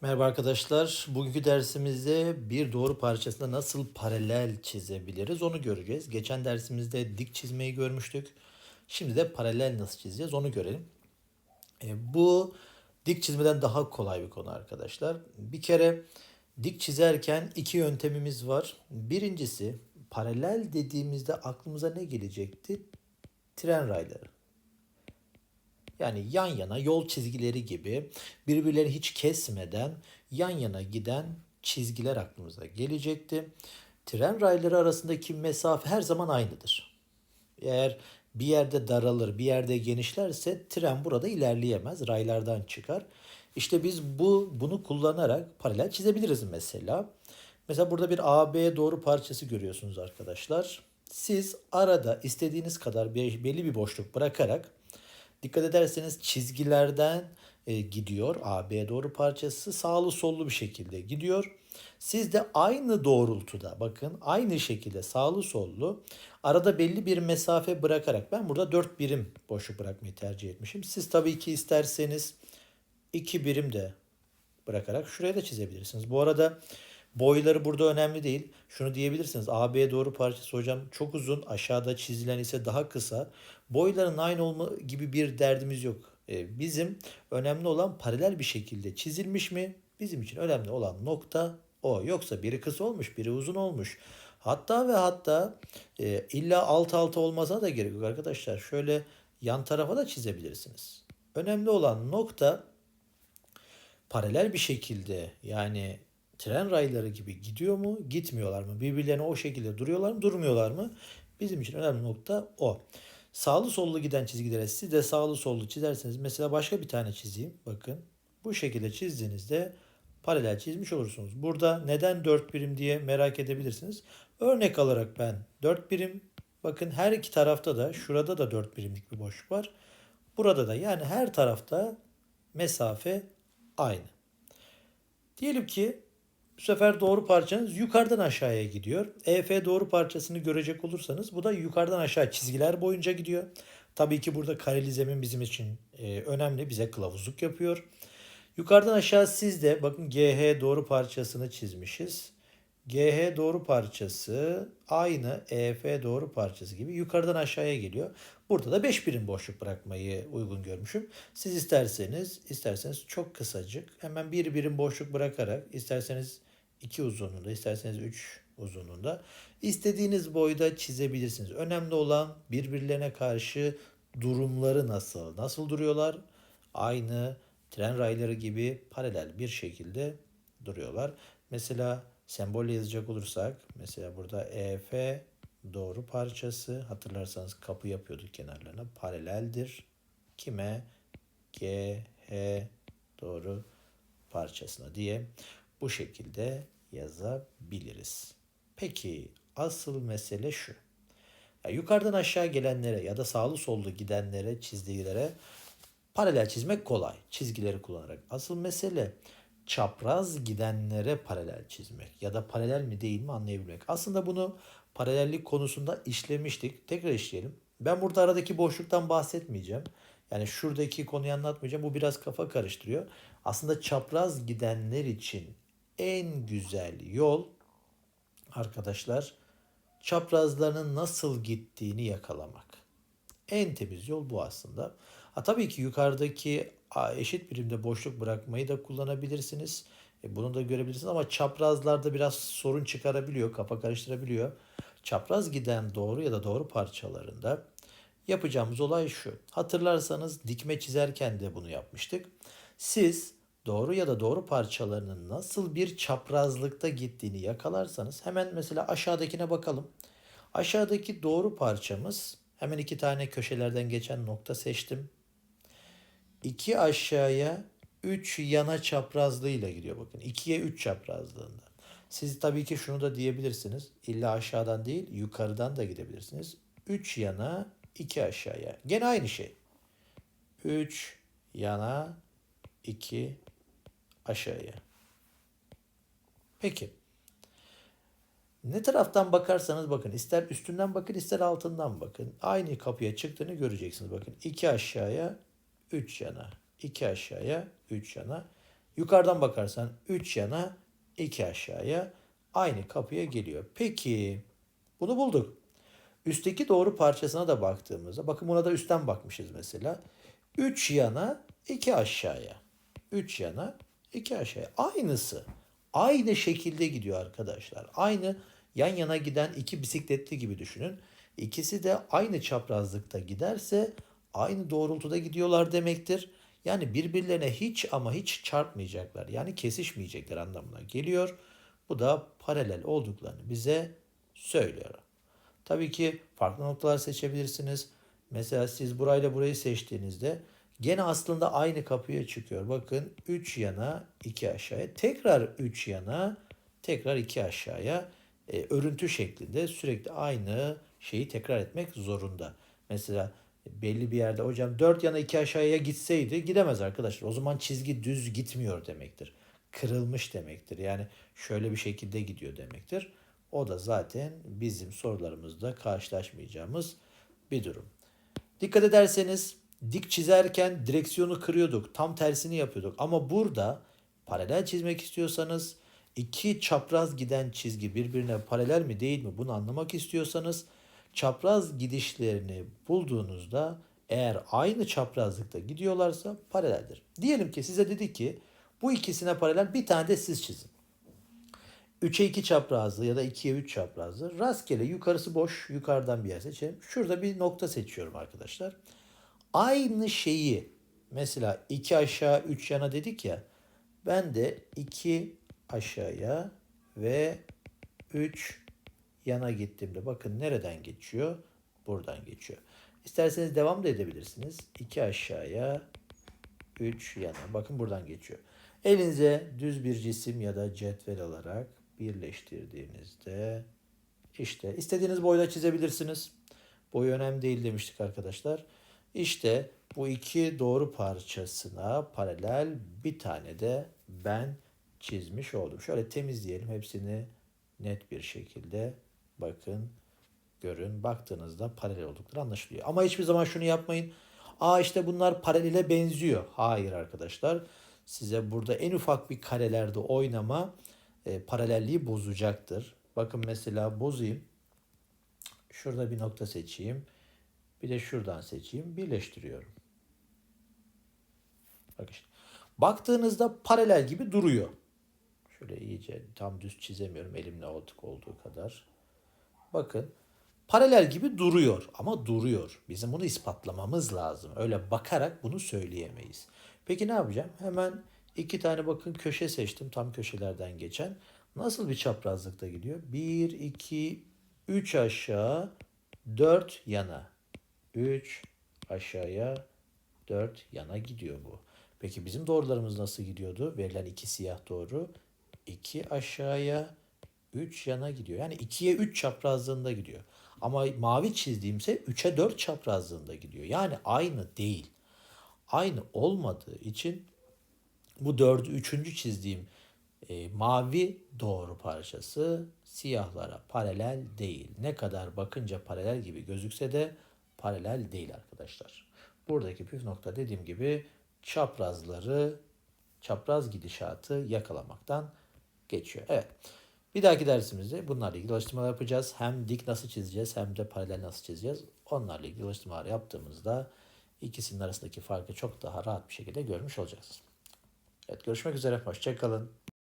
Merhaba arkadaşlar. Bugünkü dersimizde bir doğru parçasında nasıl paralel çizebiliriz onu göreceğiz. Geçen dersimizde dik çizmeyi görmüştük. Şimdi de paralel nasıl çizeceğiz onu görelim. E, bu dik çizmeden daha kolay bir konu arkadaşlar. Bir kere dik çizerken iki yöntemimiz var. Birincisi paralel dediğimizde aklımıza ne gelecekti? Tren rayları. Yani yan yana yol çizgileri gibi birbirlerini hiç kesmeden yan yana giden çizgiler aklımıza gelecekti. Tren rayları arasındaki mesafe her zaman aynıdır. Eğer bir yerde daralır, bir yerde genişlerse tren burada ilerleyemez, raylardan çıkar. İşte biz bu bunu kullanarak paralel çizebiliriz mesela. Mesela burada bir AB doğru parçası görüyorsunuz arkadaşlar. Siz arada istediğiniz kadar belli bir boşluk bırakarak Dikkat ederseniz çizgilerden e, gidiyor. AB doğru parçası sağlı sollu bir şekilde gidiyor. Siz de aynı doğrultuda bakın aynı şekilde sağlı sollu arada belli bir mesafe bırakarak ben burada 4 birim boşluk bırakmayı tercih etmişim. Siz tabii ki isterseniz 2 birim de bırakarak şuraya da çizebilirsiniz. Bu arada boyları burada önemli değil. Şunu diyebilirsiniz. AB doğru parçası hocam çok uzun. Aşağıda çizilen ise daha kısa. Boyların aynı olma gibi bir derdimiz yok. Ee, bizim önemli olan paralel bir şekilde çizilmiş mi? Bizim için önemli olan nokta o. Yoksa biri kısa olmuş, biri uzun olmuş. Hatta ve hatta e, illa alt alta olmasına da gerek yok arkadaşlar. Şöyle yan tarafa da çizebilirsiniz. Önemli olan nokta paralel bir şekilde yani tren rayları gibi gidiyor mu, gitmiyorlar mı? Birbirlerine o şekilde duruyorlar mı, durmuyorlar mı? Bizim için önemli nokta o. Sağlı sollu giden çizgilere siz de sağlı sollu çizerseniz mesela başka bir tane çizeyim. Bakın bu şekilde çizdiğinizde paralel çizmiş olursunuz. Burada neden 4 birim diye merak edebilirsiniz. Örnek alarak ben 4 birim bakın her iki tarafta da şurada da 4 birimlik bir boşluk var. Burada da yani her tarafta mesafe aynı. Diyelim ki bu sefer doğru parçanız yukarıdan aşağıya gidiyor. EF doğru parçasını görecek olursanız bu da yukarıdan aşağı çizgiler boyunca gidiyor. Tabii ki burada kareli zemin bizim için e, önemli. Bize kılavuzluk yapıyor. Yukarıdan aşağı siz de bakın GH doğru parçasını çizmişiz. GH doğru parçası aynı EF doğru parçası gibi yukarıdan aşağıya geliyor. Burada da 5 birim boşluk bırakmayı uygun görmüşüm. Siz isterseniz isterseniz çok kısacık hemen bir birim boşluk bırakarak isterseniz 2 uzunluğunda isterseniz 3 uzunluğunda istediğiniz boyda çizebilirsiniz. Önemli olan birbirlerine karşı durumları nasıl? Nasıl duruyorlar? Aynı tren rayları gibi paralel bir şekilde duruyorlar. Mesela sembolle yazacak olursak mesela burada EF doğru parçası hatırlarsanız kapı yapıyorduk kenarlarına paraleldir. Kime? G, H doğru parçasına diye bu şekilde yazabiliriz. Peki asıl mesele şu. Ya yukarıdan aşağı gelenlere ya da sağlı sollu gidenlere, çizgilere paralel çizmek kolay. Çizgileri kullanarak. Asıl mesele çapraz gidenlere paralel çizmek ya da paralel mi değil mi anlayabilmek. Aslında bunu paralellik konusunda işlemiştik. Tekrar işleyelim. Ben burada aradaki boşluktan bahsetmeyeceğim. Yani şuradaki konuyu anlatmayacağım. Bu biraz kafa karıştırıyor. Aslında çapraz gidenler için en güzel yol arkadaşlar çaprazlarının nasıl gittiğini yakalamak. En temiz yol bu aslında. Ha, tabii ki yukarıdaki eşit birimde boşluk bırakmayı da kullanabilirsiniz. E, bunu da görebilirsiniz ama çaprazlarda biraz sorun çıkarabiliyor, kafa karıştırabiliyor. Çapraz giden doğru ya da doğru parçalarında yapacağımız olay şu. Hatırlarsanız dikme çizerken de bunu yapmıştık. Siz doğru ya da doğru parçalarının nasıl bir çaprazlıkta gittiğini yakalarsanız hemen mesela aşağıdakine bakalım. Aşağıdaki doğru parçamız hemen iki tane köşelerden geçen nokta seçtim. İki aşağıya 3 yana çaprazlığıyla gidiyor bakın. 2'ye 3 çaprazlığında. Siz tabii ki şunu da diyebilirsiniz. İlla aşağıdan değil yukarıdan da gidebilirsiniz. 3 yana 2 aşağıya. Gene aynı şey. 3 yana 2 aşağıya. Peki. Ne taraftan bakarsanız bakın ister üstünden bakın ister altından bakın. Aynı kapıya çıktığını göreceksiniz. Bakın 2 aşağıya 3 yana. 2 aşağıya 3 yana. Yukarıdan bakarsan 3 yana 2 aşağıya aynı kapıya geliyor. Peki bunu bulduk. Üstteki doğru parçasına da baktığımızda bakın buna da üstten bakmışız mesela. 3 yana 2 aşağıya. 3 yana 2 aşağıya. Aynısı. Aynı şekilde gidiyor arkadaşlar. Aynı yan yana giden iki bisikletli gibi düşünün. İkisi de aynı çaprazlıkta giderse aynı doğrultuda gidiyorlar demektir. Yani birbirlerine hiç ama hiç çarpmayacaklar. Yani kesişmeyecekler anlamına geliyor. Bu da paralel olduklarını bize söylüyor. Tabii ki farklı noktalar seçebilirsiniz. Mesela siz burayla burayı seçtiğinizde gene aslında aynı kapıya çıkıyor. Bakın 3 yana 2 aşağıya. Tekrar 3 yana tekrar 2 aşağıya. E, örüntü şeklinde sürekli aynı şeyi tekrar etmek zorunda. Mesela belli bir yerde hocam 4 yana 2 aşağıya gitseydi gidemez arkadaşlar. O zaman çizgi düz gitmiyor demektir. Kırılmış demektir. Yani şöyle bir şekilde gidiyor demektir. O da zaten bizim sorularımızda karşılaşmayacağımız bir durum. Dikkat ederseniz dik çizerken direksiyonu kırıyorduk. Tam tersini yapıyorduk. Ama burada paralel çizmek istiyorsanız iki çapraz giden çizgi birbirine paralel mi değil mi bunu anlamak istiyorsanız çapraz gidişlerini bulduğunuzda eğer aynı çaprazlıkta gidiyorlarsa paraleldir. Diyelim ki size dedi ki bu ikisine paralel bir tane de siz çizin. 3'e 2 çaprazlı ya da 2'ye 3 çaprazlı. Rastgele yukarısı boş yukarıdan bir yer seçelim. Şurada bir nokta seçiyorum arkadaşlar. Aynı şeyi mesela 2 aşağı 3 yana dedik ya. Ben de 2 aşağıya ve 3 yana gittiğimde bakın nereden geçiyor? Buradan geçiyor. İsterseniz devam da edebilirsiniz. 2 aşağıya 3 yana. Bakın buradan geçiyor. Elinize düz bir cisim ya da cetvel alarak birleştirdiğinizde işte istediğiniz boyda çizebilirsiniz. Boy önemli değil demiştik arkadaşlar. İşte bu iki doğru parçasına paralel bir tane de ben çizmiş oldum. Şöyle temizleyelim hepsini net bir şekilde bakın görün baktığınızda paralel oldukları anlaşılıyor. Ama hiçbir zaman şunu yapmayın. Aa işte bunlar paralele benziyor. Hayır arkadaşlar. Size burada en ufak bir karelerde oynama e, paralelliği bozacaktır. Bakın mesela bozayım. Şurada bir nokta seçeyim. Bir de şuradan seçeyim. Birleştiriyorum. Bak işte. Baktığınızda paralel gibi duruyor. Şöyle iyice tam düz çizemiyorum elimle olduk olduğu kadar. Bakın paralel gibi duruyor ama duruyor. Bizim bunu ispatlamamız lazım. Öyle bakarak bunu söyleyemeyiz. Peki ne yapacağım? Hemen iki tane bakın köşe seçtim tam köşelerden geçen. Nasıl bir çaprazlıkta gidiyor? 1, 2, 3 aşağı, 4 yana. 3 aşağıya, 4 yana gidiyor bu. Peki bizim doğrularımız nasıl gidiyordu? Verilen iki siyah doğru. 2 aşağıya, 3 yana gidiyor. Yani 2'ye 3 çaprazlığında gidiyor. Ama mavi çizdiğimse 3'e 4 çaprazlığında gidiyor. Yani aynı değil. Aynı olmadığı için bu dördü üçüncü çizdiğim e, mavi doğru parçası siyahlara paralel değil. Ne kadar bakınca paralel gibi gözükse de paralel değil arkadaşlar. Buradaki püf nokta dediğim gibi çaprazları, çapraz gidişatı yakalamaktan geçiyor. Evet. Bir dahaki dersimizde bunlarla ilgili alıştırmalar yapacağız. Hem dik nasıl çizeceğiz hem de paralel nasıl çizeceğiz. Onlarla ilgili alıştırmalar yaptığımızda ikisinin arasındaki farkı çok daha rahat bir şekilde görmüş olacaksınız. Evet görüşmek üzere. Hoşçakalın.